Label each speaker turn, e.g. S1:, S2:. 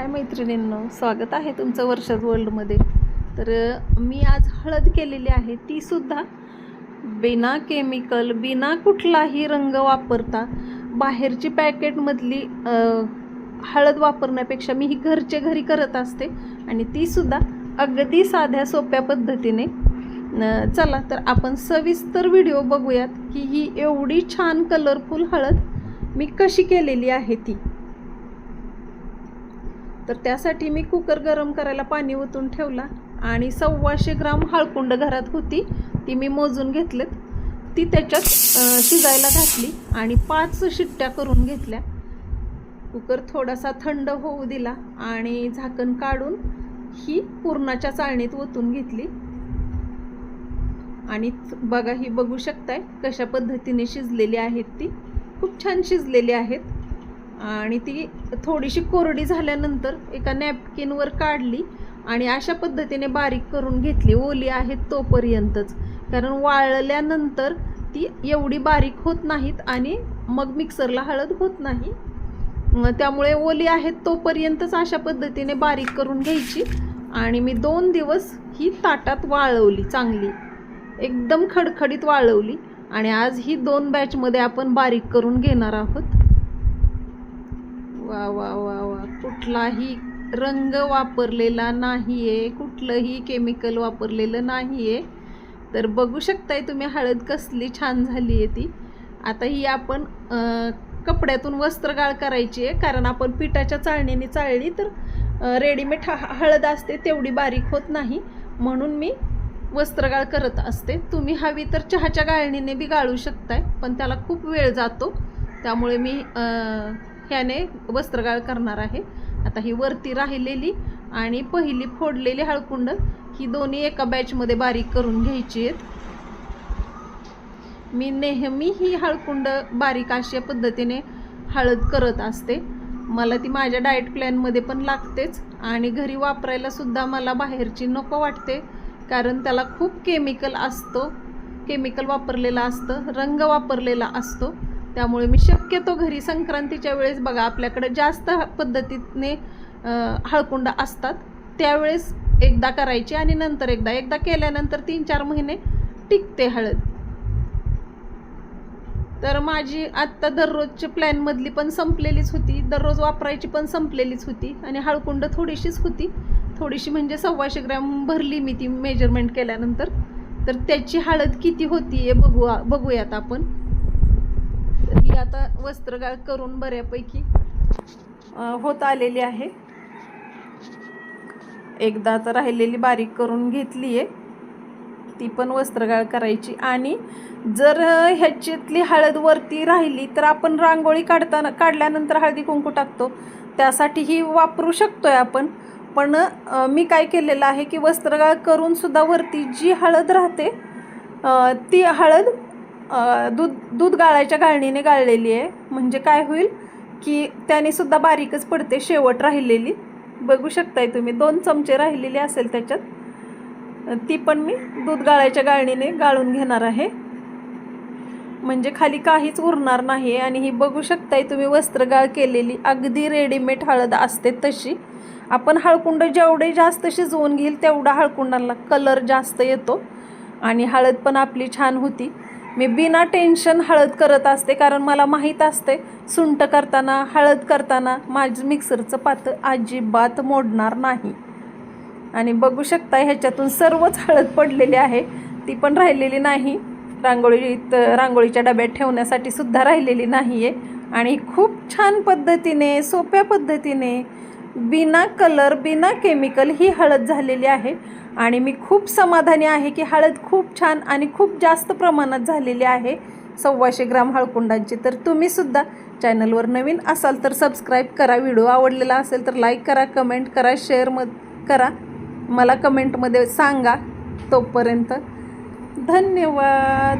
S1: हाय मैत्रिणींनो? स्वागत आहे तुमचं वर्षाज वर्ल्डमध्ये तर मी आज हळद केलेली आहे. तीसुद्धा बिना केमिकल बिना कुठलाही रंग वापरता बाहेरची पॅकेटमधली हळद वापरण्यापेक्षा मी ही घरचे घरी करत असते. आणि तीसुद्धा अगदी साध्या सोप्या पद्धतीने चला तर आपण सविस्तर व्हिडिओ बघूयात की ही एवढी छान कलरफुल हळद मी कशी केलेली आहे ती. तर त्यासाठी मी कुकर गरम करायला पाणी ओतून ठेवला आणि सव्वाशे ग्राम हळकुंड घरात होती ती मी मोजून घेतलेत. ती त्याच्यात शिजायला घातली आणि पाच शिट्ट्या करून घेतल्या. कुकर थोडासा थंड होऊ दिला आणि झाकण काढून ही पुरणाच्या चाळणीत ओतून घेतली. आणि बघा ही बघू शकताय कशा पद्धतीने शिजलेली आहेत ती. खूप छान शिजलेली आहेत. आणि ती थोडीशी कोरडी झाल्यानंतर एका नॅपकिनवर काढली आणि अशा पद्धतीने बारीक करून घेतली. ओली आहेत तोपर्यंतच. कारण वाळल्यानंतर ती एवढी बारीक होत नाहीत आणि मग मिक्सरला हळद होत नाही. त्यामुळे ओली आहेत तोपर्यंतच अशा पद्धतीने बारीक करून घ्यायची आणि मी दोन दिवस ही ताटात वाळवली चांगली. एकदम खडखडीत वाळवली आणि आज ही दोन बॅचमध्ये आपण बारीक करून घेणार आहोत. वा वा वा वा. कुठलाही रंग वापरलेला नाही आहे कुठलंही केमिकल वापरलेलं नाही आहे तर बघू शकताय तुम्ही हळद कसली छान झाली आहे ती. आता ही आपण कपड्यातून वस्त्रगाळ करायची आहे कारण आपण पिठाच्या चाळणीने चाळली तर रेडीमेड ह हळद असते तेवढी बारीक होत नाही. म्हणून मी वस्त्रगाळ करत असते. तुम्ही हवी तर चहाच्या गाळणीने बी गाळू शकताय पण त्याला खूप वेळ जातो. त्यामुळे मी ह्याने वस्त्रगाळ करणार आहे. आता ही वरती राहिलेली आणि पहिली फोडलेली हळकुंड ही दोन्ही एका बॅचमध्ये बारीक करून घ्यायची आहेत. मी नेहमी ही हळकुंड बारीक अशा पद्धतीने हळद करत असते. मला ती माझ्या डाएट प्लॅनमध्ये पण लागतेच आणि घरी वापरायला सुद्धा मला बाहेरची नको वाटते. कारण त्याला खूप केमिकल असतो. केमिकल वापरलेलं असतं रंग वापरलेला असतो. त्यामुळे मी शक्यतो घरी संक्रांतीच्या वेळेस बघा आपल्याकडे जास्त पद्धतीने हळकुंड असतात. त्यावेळेस एकदा करायची आणि नंतर एकदा. एकदा केल्यानंतर तीन चार महिने टिकते हळद. तर माझी आत्ता दररोजच्या प्लॅनमधली पण संपलेलीच होती. दररोज वापरायची पण संपलेलीच होती आणि हळकुंड थोडीशीच होती. थोडीशी म्हणजे सव्वाशे ग्रॅम भरली मी ती मेजरमेंट केल्यानंतर. तर त्याची हळद किती होती आहे बघू बघूयात आपण. तर ही आता वस्त्रगाळ करून बऱ्यापैकी होत आलेली आहे. एकदा तर राहिलेली बारीक करून घेतली आहे ती पण वस्त्रगाळ करायची. आणि जर ह्याच्यातली हळद वरती राहिली तर आपण रांगोळी काढताना काढल्यानंतर हळदी कुंकू टाकतो. त्यासाठी ही वापरू आहे आपण. पण मी काय केलेलं आहे की वस्त्रगाळ करूनसुद्धा वरती जी हळद राहते ती हळद दूध दूध गाळायच्या गाळणीने गाळलेली आहे. म्हणजे काय होईल की त्याने सुद्धा बारीकच पडते शेवट राहिलेली. बघू शकताय तुम्ही दोन चमचे राहिलेली असेल त्याच्यात. ती पण मी दूध गाळायच्या गाळणीने गाळून घेणार आहे. म्हणजे खाली काहीच उरणार नाही आणि ही बघू शकताय तुम्ही वस्त्रगाळ केलेली अगदी रेडीमेड हळद असते तशी. आपण हळकुंड जेवढे जास्त शिजवून घेईल तेवढा हळकुंडाला कलर जास्त येतो. आणि हळद पण आपली छान होती. मी बिना टेन्शन हळद करत असते कारण मला माहीत असते सुंट करताना हळद करताना माझं मिक्सरचं पातं अजिबात मोडणार नाही. आणि बघू शकता ह्याच्यातून सर्वच हळद पडलेली आहे ती पण राहिलेली नाही. रांगोळीत रांगोळीच्या डब्यात ठेवण्यासाठी सुद्धा राहिलेली नाही आहे आणि खूप छान पद्धतीने सोप्या पद्धतीने बिना कलर बिना केमिकल ही हळद झालेली आहे. आणि मी खूप समाधानी आहे की हळद खूप छान आणि खूप जास्त प्रमाणात झालेली आहे. सव्वाशे ग्राम हळकुंडांची तर तुम्हीसुद्धा चॅनलवर नवीन असाल तर सबस्क्राईब करा. व्हिडिओ आवडलेला असेल तर लाईक करा कमेंट करा शेअर म करा. मला कमेंटमध्ये सांगा तोपर्यंत धन्यवाद.